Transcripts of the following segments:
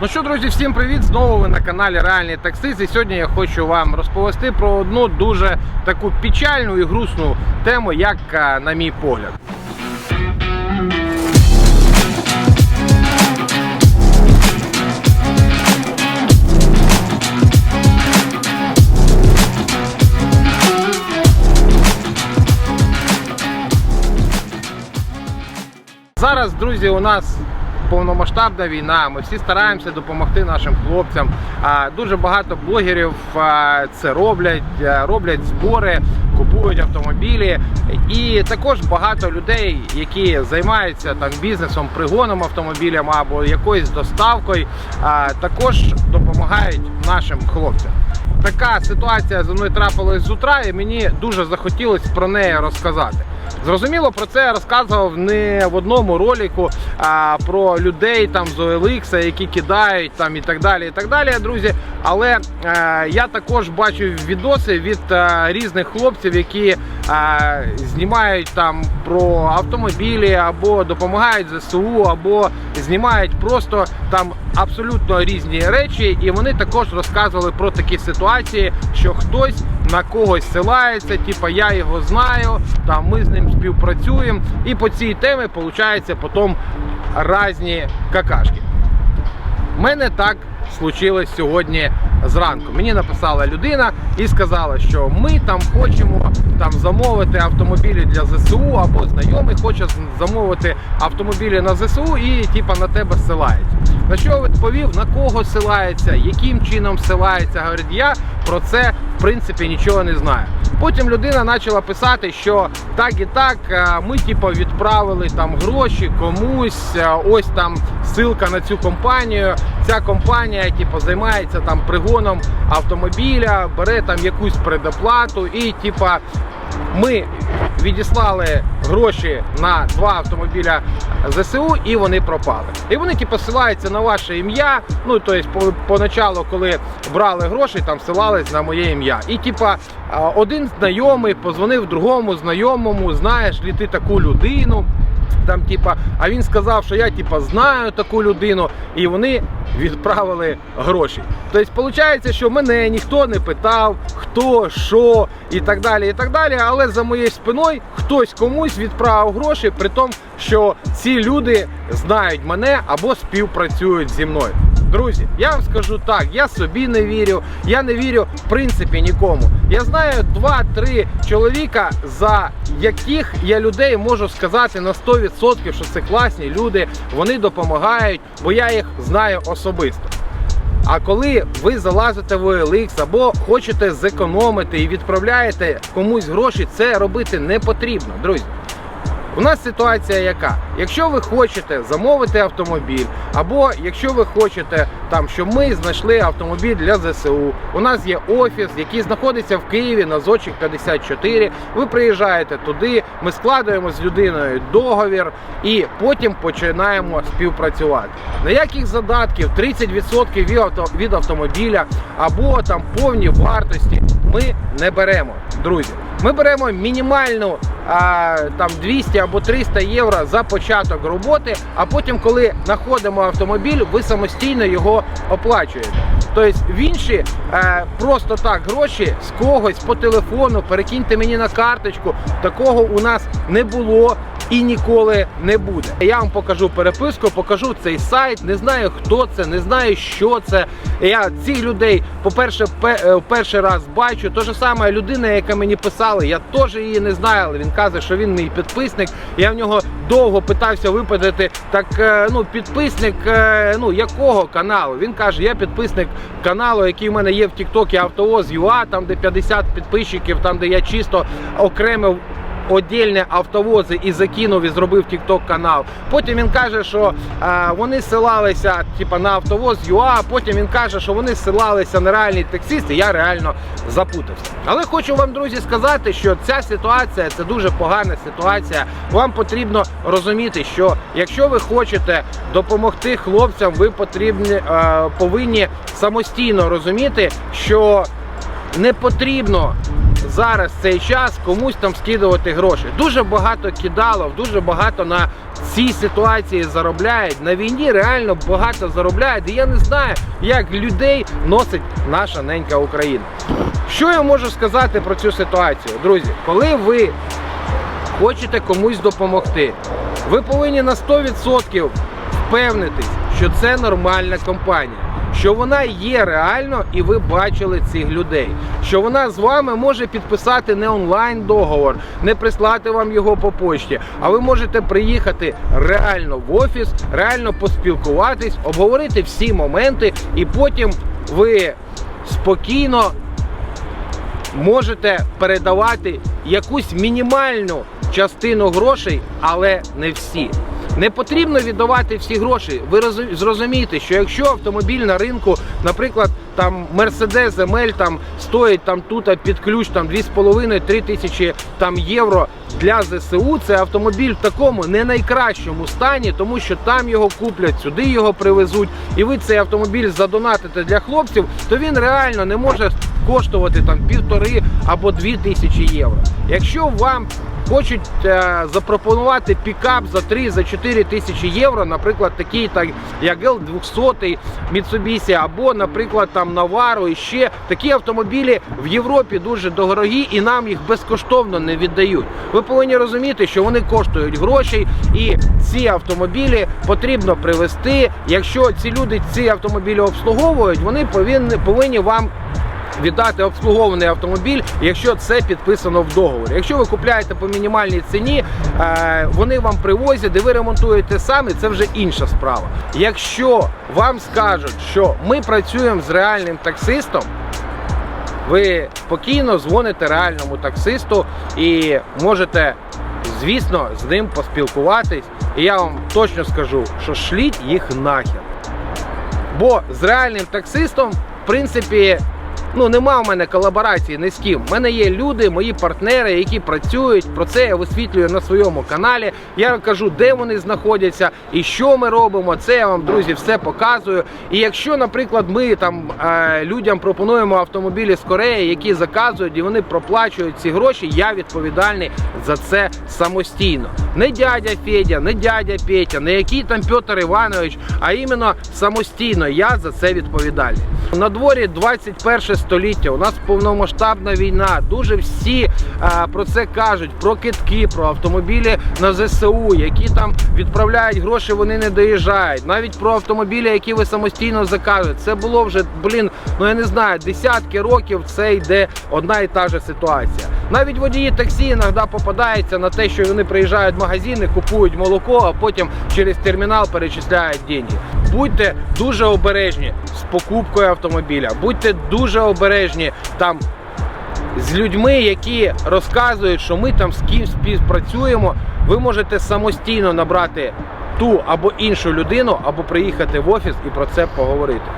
Ну що, друзі, всім привіт! Знову ви на каналі Реальний Таксист. І сьогодні я хочу вам розповісти про одну дуже таку печальну і грустну тему, як е, на мій погляд. Зараз, друзі, у нас повномасштабна війна. Ми всі стараємося допомогти нашим хлопцям. Дуже багато блогерів це роблять, роблять збори, купують автомобілі. І також багато людей, які займаються там бізнесом, пригоном автомобілям або якоюсь доставкою, також допомагають нашим хлопцям. Така ситуація зі мною трапилась з утра, і мені дуже захотілося про неї розказати. Зрозуміло, про це я розказував не в одному ролику а, про людей там з OLX, які кидають там і так далі. і так далі, друзі. Але е, я також бачу відоси від е, різних хлопців, які е, знімають там про автомобілі або допомагають ЗСУ, або знімають просто там абсолютно різні речі, і вони також розказували про такі ситуації, що хтось на когось силається, типа я його знаю, там ми з ним співпрацюємо. І по цій темі виходить потім різні какашки. У мене так случилось сьогодні зранку. Мені написала людина і сказала, що ми там хочемо там замовити автомобілі для ЗСУ, або знайомий хоче замовити автомобілі на ЗСУ і типа на тебе ссилається. На що відповів, на кого ссилається, яким чином ссилається. Говорить, я про це в принципі нічого не знаю. Потім людина почала писати, що так і так, е, ми типу, відправили там гроші комусь. е, Ось там ссылка на цю компанію. Ця компанія типу, займається там пригоном автомобіля, бере там якусь предоплату і типа. Ми відіслали гроші на два автомобіля ЗСУ і вони пропали. І вони ті посилаються на ваше ім'я. Ну тобто, по, поначалу, коли брали гроші, там силались на моє ім'я. І типа один знайомий позвонив другому знайомому, знаєш ли ти таку людину. Там, типа, а він сказав, що я типа знаю таку людину, і вони відправили гроші. Тобто, виходить, що мене ніхто не питав, хто, що і так далі. і так далі. Але за моєю спиною хтось комусь відправив гроші, при тому, що ці люди знають мене або співпрацюють зі мною. Друзі, я вам скажу так, я собі не вірю, я не вірю в принципі нікому. Я знаю 2-3 чоловіка, за яких я людей можу сказати на 100%, що це класні люди, вони допомагають, бо я їх знаю особисто. А коли ви залазите в OLX або хочете зекономити і відправляєте комусь гроші, це робити не потрібно, друзі. У нас ситуація яка? Якщо ви хочете замовити автомобіль, або якщо ви хочете там, щоб ми знайшли автомобіль для ЗСУ, у нас є офіс, який знаходиться в Києві на Зочик 54. Ви приїжджаєте туди, ми складаємо з людиною договір і потім починаємо співпрацювати. На яких задатків 30% від авто- від автомобіля або там повні вартості ми не беремо, друзі. Ми беремо мінімальну а, там 200 або 300 євро за початок роботи, а потім, коли знаходимо автомобіль, ви самостійно його оплачуєте. Тобто в інші е, просто так гроші з когось по телефону, перекиньте мені на карточку. Такого у нас не було і ніколи не буде. Я вам покажу переписку, покажу цей сайт. Не знаю, хто це, не знаю, що це. Я цих людей, по-перше, пе- е, перший раз бачу. То ж саме людина, яка мені писала, я теж її не знаю, але він каже, що він мій підписник. Я в нього довго питався випитати. Так е, ну, підписник е, ну, якого каналу? Він каже, я підписник каналу, який в мене є в Тіктокі Автовоз ЮА, там де 50 підписчиків, там де я чисто окремив Отдільні автовози і закинув і зробив TikTok канал. Потім він каже, що е, вони ссилалися типа, на автовоз ЮА. Потім він каже, що вони ссилалися на реальний таксист, і я реально запутався. Але хочу вам, друзі, сказати, що ця ситуація це дуже погана ситуація. Вам потрібно розуміти, що якщо ви хочете допомогти хлопцям, ви потрібні, е, повинні самостійно розуміти, що не потрібно зараз цей час комусь там скидувати гроші. Дуже багато кидалов, дуже багато на цій ситуації заробляють. На війні реально багато заробляють. І я не знаю, як людей носить наша ненька Україна. Що я можу сказати про цю ситуацію, друзі? Коли ви хочете комусь допомогти, ви повинні на 100% впевнитись, що це нормальна компанія. Що вона є реально, і ви бачили цих людей. Що вона з вами може підписати не онлайн договор, не прислати вам його по почті, а ви можете приїхати реально в офіс, реально поспілкуватись, обговорити всі моменти, і потім ви спокійно можете передавати якусь мінімальну частину грошей, але не всі. Не потрібно віддавати всі гроші. Ви зрозумієте, що якщо автомобіль на ринку, наприклад, там Mercedes ML там стоїть там тут під ключ там 2,5-3 тисячі там євро для ЗСУ, це автомобіль в такому не найкращому стані, тому що там його куплять, сюди його привезуть, і ви цей автомобіль задонатите для хлопців, то він реально не може коштувати там півтори або дві тисячі євро. Якщо вам хочуть е, запропонувати пікап за 3 за 4 тисячі євро, наприклад, такий так як L200 Mitsubishi, або, наприклад, там Navaro і ще такі автомобілі в Європі дуже дорогі і нам їх безкоштовно не віддають. Ви повинні розуміти, що вони коштують грошей, і ці автомобілі потрібно привезти. Якщо ці люди ці автомобілі обслуговують, вони повинні повинні вам віддати обслугований автомобіль, якщо це підписано в договорі. Якщо ви купляєте по мінімальній ціні, е, вони вам привозять, і ви ремонтуєте самі, це вже інша справа. Якщо вам скажуть, що ми працюємо з реальним таксистом. Ви спокійно дзвоните реальному таксисту і можете, звісно, з ним поспілкуватись. І я вам точно скажу, що шліть їх нахер. Бо з реальним таксистом, в принципі, ну нема в мене колаборації ні з ким. У мене є люди, мої партнери, які працюють. Про це я висвітлюю на своєму каналі. Я кажу, де вони знаходяться і що ми робимо. Це я вам, друзі, все показую. І якщо, наприклад, ми там е, людям пропонуємо автомобілі з Кореї, які заказують і вони проплачують ці гроші, я відповідальний за це самостійно. Не дядя Федя, не дядя Петя, не який там Петр Іванович, а іменно самостійно я за це відповідальний. На дворі 21 століття. У нас повномасштабна війна. Дуже всі а, про це кажуть: про китки, про автомобілі на ЗСУ, які там відправляють гроші, вони не доїжджають. Навіть про автомобілі, які ви самостійно заказуєте. Це було вже, блін, ну я не знаю, десятки років це йде одна і та же ситуація. Навіть водії таксі іноді попадаються на те, що вони приїжджають в магазини, купують молоко, а потім через термінал перечисляють деньги. Будьте дуже обережні з покупкою автомобіля, будьте дуже обережні там з людьми, які розказують, що ми там з ким співпрацюємо. Ви можете самостійно набрати ту або іншу людину, або приїхати в офіс і про це поговорити.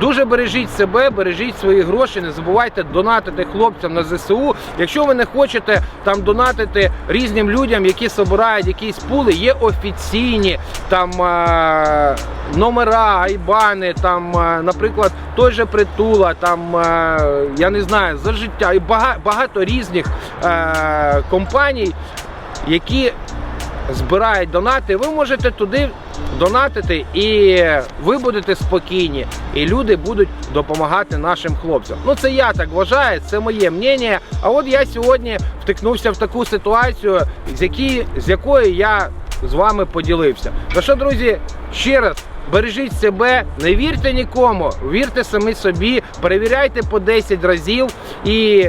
Дуже бережіть себе, бережіть свої гроші, не забувайте донатити хлопцям на ЗСУ. Якщо ви не хочете там донатити різним людям, які збирають якісь пули, є офіційні там е- номера, айбани, там, е, наприклад, той же притула, там е- я не знаю, за життя і багато різних компаній, які збирають донати, ви можете туди донатити, і ви будете спокійні, і люди будуть допомагати нашим хлопцям. Ну це я так вважаю, це моє мнення. А от я сьогодні втикнувся в таку ситуацію, з, які, з якою я з вами поділився. Ну що, друзі, ще раз. Бережіть себе, не вірте нікому, вірте самі собі, перевіряйте по 10 разів і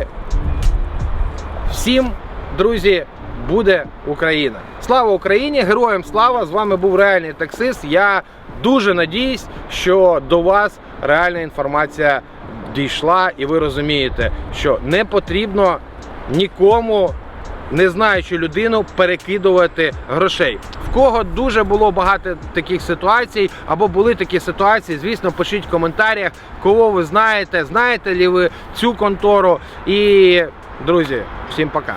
всім, друзі, буде Україна. Слава Україні! Героям слава! З вами був реальний таксист. Я дуже надіюсь, що до вас реальна інформація дійшла, і ви розумієте, що не потрібно нікому. Не знаючи людину перекидувати грошей. В кого дуже було багато таких ситуацій, або були такі ситуації, звісно, пишіть в коментарях, кого ви знаєте, знаєте ли ви цю контору. І, друзі, всім пока.